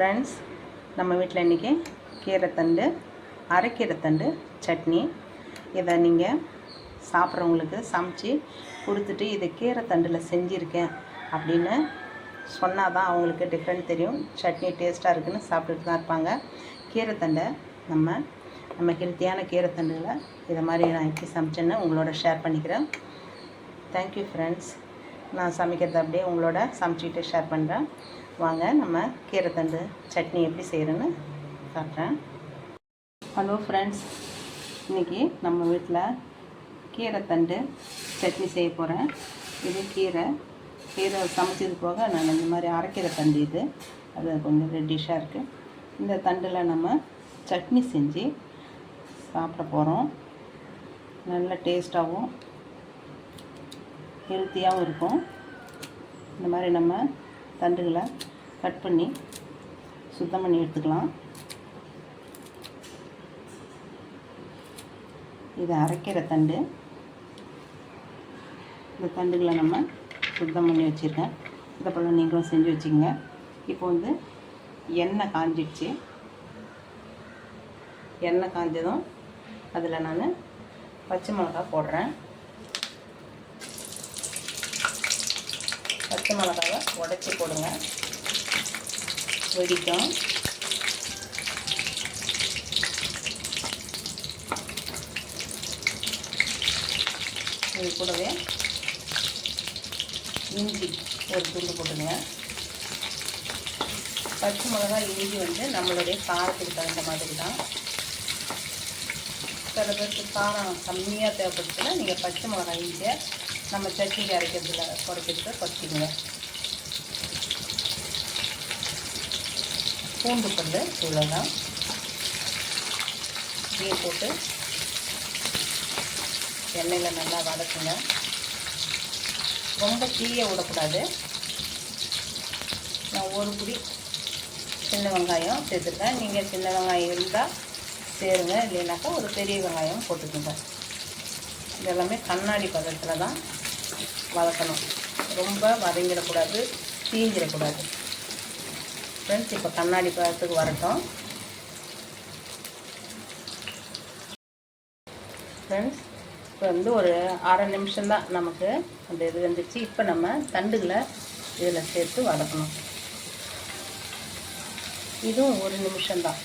Friends நம்ம வீட்டில் இன்றைக்கி கீரைத்தண்டு அரைக்கீரைத்தண்டு சட்னி. இதை நீங்கள் சாப்பிட்றவங்களுக்கு சமைச்சு கொடுத்துட்டு இதை கீரைத்தண்டில் செஞ்சுருக்கேன் அப்படின்னு சொன்னால் தான் அவங்களுக்கு டிஃப்ரெண்ட் தெரியும். சட்னி டேஸ்ட்டாக இருக்குன்னு சாப்பிட்டுட்டு தான் இருப்பாங்க. கீரைத்தண்டை நம்ம நம்ம ஹெல்த்தியான கீரைத்தண்டுகளை இதை மாதிரி நான் எப்படி சமைச்சேன்னு உங்களோட ஷேர் பண்ணிக்கிறேன். தேங்க்யூ ஃப்ரெண்ட்ஸ் நான் சமைக்கிறத அப்படியே உங்களோட சமைச்சிக்கிட்டு ஷேர் பண்ணுறேன் வாங்க நம்ம கீரைத்தண்டு சட்னி எப்படி செய்கிறேன்னு காட்டுறேன். ஹலோ ஃப்ரெண்ட்ஸ் இன்றைக்கி நம்ம வீட்டில் கீரைத்தண்டு சட்னி செய்ய போகிறேன் இது கீரை. கீரை சமைச்சது போக நான் இந்த மாதிரி அரைக்கீரை தண்டு இது. அது கொஞ்சம் ரெட்டிஷாக இருக்குது இந்த தண்டில் நம்ம சட்னி செஞ்சு சாப்பிட போகிறோம் நல்ல டேஸ்ட்டாகவும் ஹெல்த்தியாகவும் இருக்கும். இந்த மாதிரி நம்ம தண்டுகளை கட் பண்ணி சுத்தம் பண்ணி எடுத்துக்கலாம். இது அரைக்கிற தண்டு. இந்த தண்டுகளை நம்ம சுத்தம் பண்ணி வச்சுருக்கேன். இதை போல் நீங்களும் செஞ்சு வச்சுக்கோங்க. இப்போ வந்து எண்ணெய் காஞ்சிடுச்சு. எண்ணெய் காஞ்சதும் அதில் நான் பச்சை மிளகா போடுறேன். பச்சை மிளகாவை உடச்சி போடுங்க. வெடிக்கும். இது கூடவே இஞ்சி ஒரு துண்டு போட்டுங்க. பச்சை மிளகா இஞ்சி வந்து நம்மளுடைய காரத்துக்கு தகுந்த மாதிரி தான். சில பேருக்கு காரம் கம்மியாக தேவைப்படுச்சுன்னா நீங்கள் பச்சை மிளகா இஞ்சியை நம்ம சட்னிக்கு அரைக்கிறதுல குறைக்கிறது குறைச்சிங்க பூண்டு பல் இவ்வளோதான் இதையே போட்டு எண்ணெயில் நல்லா வதக்குங்க. ரொம்ப தீய விடக்கூடாது. நான் ஒரு குடி சின்ன வெங்காயம் சேர்த்துருக்கேன். நீங்கள் சின்ன வெங்காயம் இருந்தால் சேருங்க. இல்லைனாக்கா ஒரு பெரிய வெங்காயம் போட்டுக்கோங்க. இதெல்லாமே கண்ணாடி பதத்தில் தான் வதக்கணும். ரொம்ப வதங்கிடக்கூடாது தீஞ்சிடக்கூடாது. ஃப்ரெண்ட்ஸ் இப்போ கண்ணாடி பதத்துக்கு வரட்டும். ஃப்ரெண்ட்ஸ் இப்போ வந்து ஒரு அரை நிமிஷம்தான் நமக்கு அந்த இது வந்துச்சு. இப்போ நம்ம தண்டுகளை இதில் சேர்த்து வதக்கணும். இதுவும் ஒரு நிமிஷம்தான்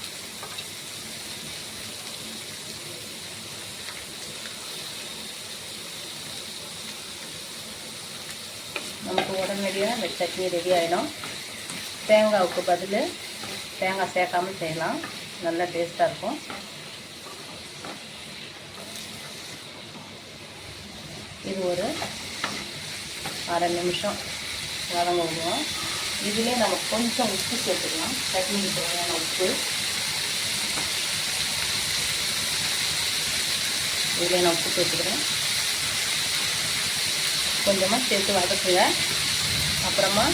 நமக்கு உடனடியாக இந்த சட்னி ரெடி ஆகிடும் தேங்காவுக்கு பதில் தேங்காய் சேர்க்காமல் செய்யலாம். நல்லா டேஸ்ட்டாக இருக்கும். இது ஒரு அரை நிமிஷம் வதங்க விடுவோம். இதுலேயே நம்ம கொஞ்சம் உப்பு சேர்த்துக்கலாம். சட்னிக்கு தேவையான உப்பு. இதுலேயே நான் உப்பு சேர்த்துக்கிறேன். கொஞ்சமாக சேர்த்து வதக்குங்க. அப்புறமா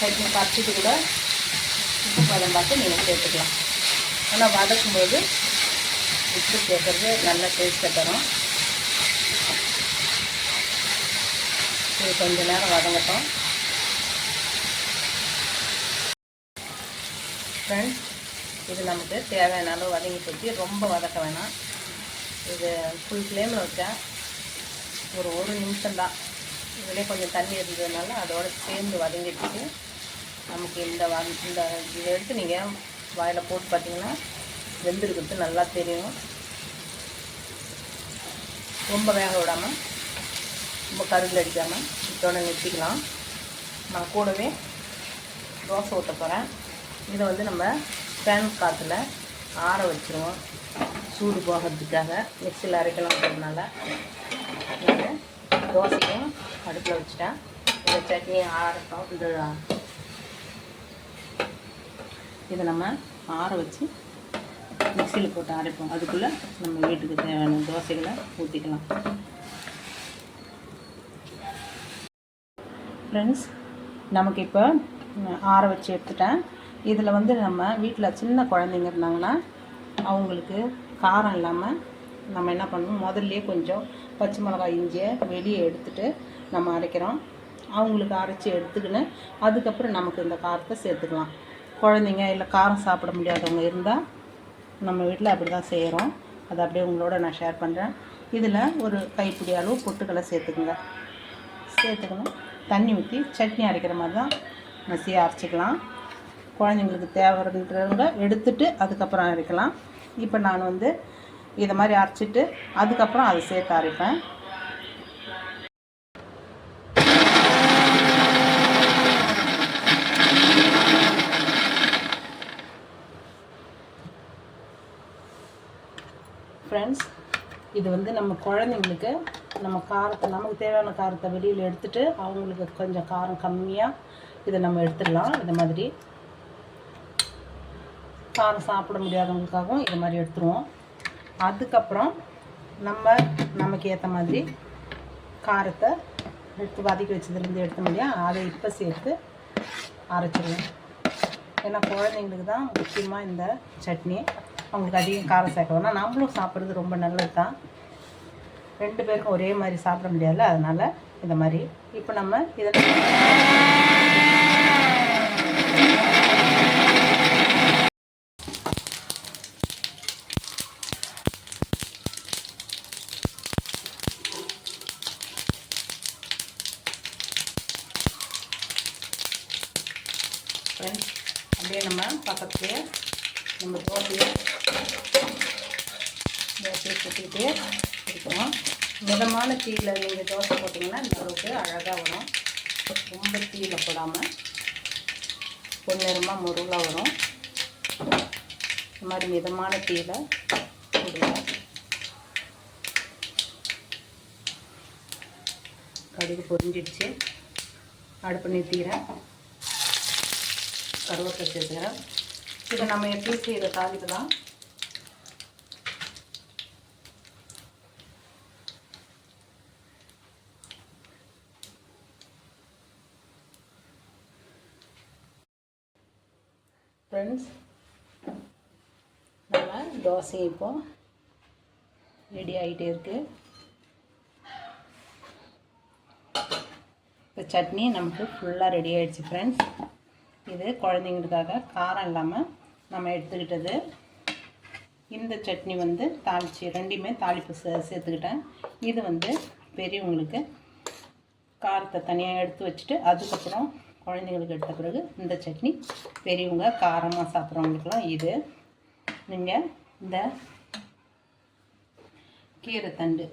சட்னி கரைச்சிட்டு கூட உப்பு பதம் பார்த்து நீங்கள் சேர்த்துக்கலாம். ஆனால் வதக்கும்போது உப்பு சேர்க்குறது நல்ல டேஸ்ட்டை தரும். இது கொஞ்ச நேரம் வதங்கட்டும். ஃப்ரெண்ட்ஸ் இது நமக்கு தேவையான அளவு வதங்கி போச்சு. ரொம்ப வதக்க வேணாம். இது ஃபுல் ஃப்ளேமில் வச்சா ஒரு ஒரு நிமிஷம்தான். இதிலே கொஞ்சம் தண்ணி இருந்ததுனால அதோட சேர்ந்து வதங்கிடுச்சு. நமக்கு இந்த வ இந்த இதை எடுத்து நீங்கள் வாயில் போட்டு பார்த்தீங்கன்னா வெந்திருக்கிறது நல்லா தெரியும். ரொம்ப வேக விடாமல் ரொம்ப கருள் அடிக்காமல் இதோட நிறுத்திக்கலாம். நான் கூடவே தோசை ஊற்ற போகிறேன் இதை வந்து நம்ம ஃபேன் காற்றுல ஆற வச்சுருவோம். சூடு போகிறதுக்காக மிக்சியில் அரைக்கலாம்ன்றதுனால நான் தோசையும் அடுப்பில் வச்சுட்டேன். இந்த சட்னி ஆறட்டும் இந்த இதை நம்ம ஆற வச்சு மிக்சியில் போட்டு அரைப்போம். அதுக்குள்ளே நம்ம வீட்டுக்கு தேவையான தோசைகளை ஊற்றிக்கலாம் ஃப்ரெண்ட்ஸ் நமக்கு இப்போ ஆற வச்சு எடுத்துட்டேன். இதில் வந்து நம்ம வீட்டில் சின்ன குழந்தைங்க இருந்தாங்கன்னா அவங்களுக்கு காரம் இல்லாமல் நம்ம என்ன பண்ணணும்? முதல்லையே கொஞ்சம் பச்சை மிளகாய் இஞ்சியை வெளியே எடுத்துட்டு நம்ம அரைக்கிறோம். அவங்களுக்கு அரைச்சி எடுத்துக்கின்னு அதுக்கப்புறம் நமக்கு இந்த காரத்தை சேர்த்துக்கலாம். குழந்தைங்க இல்லை காரம் சாப்பிட முடியாதவங்க இருந்தால் நம்ம வீட்டில் அப்படி தான் செய்கிறோம் அதை அப்படியே உங்களோட நான் ஷேர் பண்ணுறேன் இதில் ஒரு கைப்பிடி அளவு பொட்டுக்களை சேர்த்துக்குங்க. சேர்த்துக்கணும். தண்ணி ஊற்றி சட்னி அரைக்கிற மாதிரி தான் மசியாக அரைச்சிக்கலாம். குழந்தைங்களுக்கு தேவைன்றவங்க எடுத்துட்டு அதுக்கப்புறம் அரைக்கலாம். இப்போ நான் வந்து இதை மாதிரி அரைச்சிட்டு அதுக்கப்புறம் அதை சேர்த்து அரைப்பேன். ஃப்ரெண்ட்ஸ் இது வந்து நம்ம குழந்தைங்களுக்கு நம்ம காரத்தை நமக்கு தேவையான காரத்தை வெளியில் எடுத்துகிட்டு அவங்களுக்கு கொஞ்சம் காரம் கம்மியாக இதை நம்ம எடுத்துடலாம். இந்த மாதிரி காரம் சாப்பிட முடியாதவங்களுக்காகவும் இது மாதிரி எடுத்துருவோம். அதுக்கப்புறம் நம்ம நமக்கு ஏற்ற மாதிரி காரத்தை எடுத்து வதக்கி வச்சதுலேருந்து எடுத்த முடியும் அதை இப்போ சேர்த்து அரைச்சிடுவோம் ஏன்னா குழந்தைங்களுக்கு தான் முக்கியமாக இந்த சட்னி. அவங்களுக்கு அதிகம் காரம் சேர்க்கணும்னா நம்மளும் சாப்பிட்றது ரொம்ப நல்லது தான் ரெண்டு பேருக்கும் ஒரே மாதிரி சாப்பிட முடியாதுல்ல அதனால் இந்த மாதிரி. இப்போ நம்ம இதை ஃப்ரெண்ட்ஸ் அப்படியே நம்ம பக்கத்துலேயே நம்ம தோசையை தோசையை சுற்றிட்டு இருக்கணும். மிதமான தீயில் நீங்கள் தோசை போட்டிங்கன்னா இந்த அளவுக்கு அழகாக வரும். ரொம்ப தீயில் போடாமல் பொன்னிறமாக முருளாக வரும். இந்த மாதிரி மிதமான தீயில் போடுங்க. கடுகு பொரிஞ்சிடுச்சு. அடுப்பு நிறுத்திக்கிறேன் கருவேப்பிலை சேர்த்துக்கிறேன். இதை நம்ம எப்படி செய்கிற தாளிக்கலாம். ஃப்ரெண்ட்ஸ் நம்ம தோசை இப்போ ரெடி ஆகிட்டே இருக்குது இப்போ சட்னி நமக்கு ஃபுல்லாக ரெடி ஆகிடுச்சு ஃப்ரெண்ட்ஸ் இது குழந்தைங்களுக்காக காரம் இல்லாமல் நம்ம எடுத்துக்கிட்டது. இந்த சட்னி வந்து தாளித்து ரெண்டையுமே தாளிப்பு சே சேர்த்துக்கிட்டேன். இது வந்து பெரியவங்களுக்கு காரத்தை தனியாக எடுத்து வச்சுட்டு அதுக்கப்புறம் குழந்தைங்களுக்கு எடுத்த பிறகு இந்த சட்னி பெரியவங்க காரமாக சாப்பிட்றவங்களுக்குலாம் இது. நீங்கள் இந்த கீரை தண்டு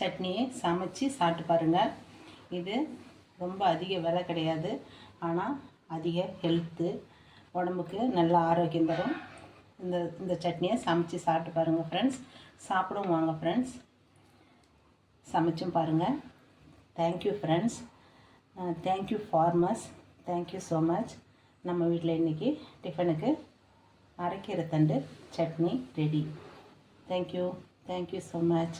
சட்னியை சமைச்சு சாப்பிட்டு பாருங்கள் இது ரொம்ப அதிக விலை கிடையாது. ஆனால் அதிக ஹெல்த்து உடம்புக்கு நல்ல ஆரோக்கியம் தரும். இந்த இந்த சட்னியை சமைச்சு சாப்பிட்டு பாருங்கள் ஃப்ரெண்ட்ஸ் சாப்பிடும் வாங்க ஃப்ரெண்ட்ஸ் சமைச்சும் பாருங்கள் thank you friends thank you farmers thank you so much நம்ம வீட்டில் இன்றைக்கி டிஃபனுக்கு அரைக்கீரை தண்டு chutney ready thank you thank you so much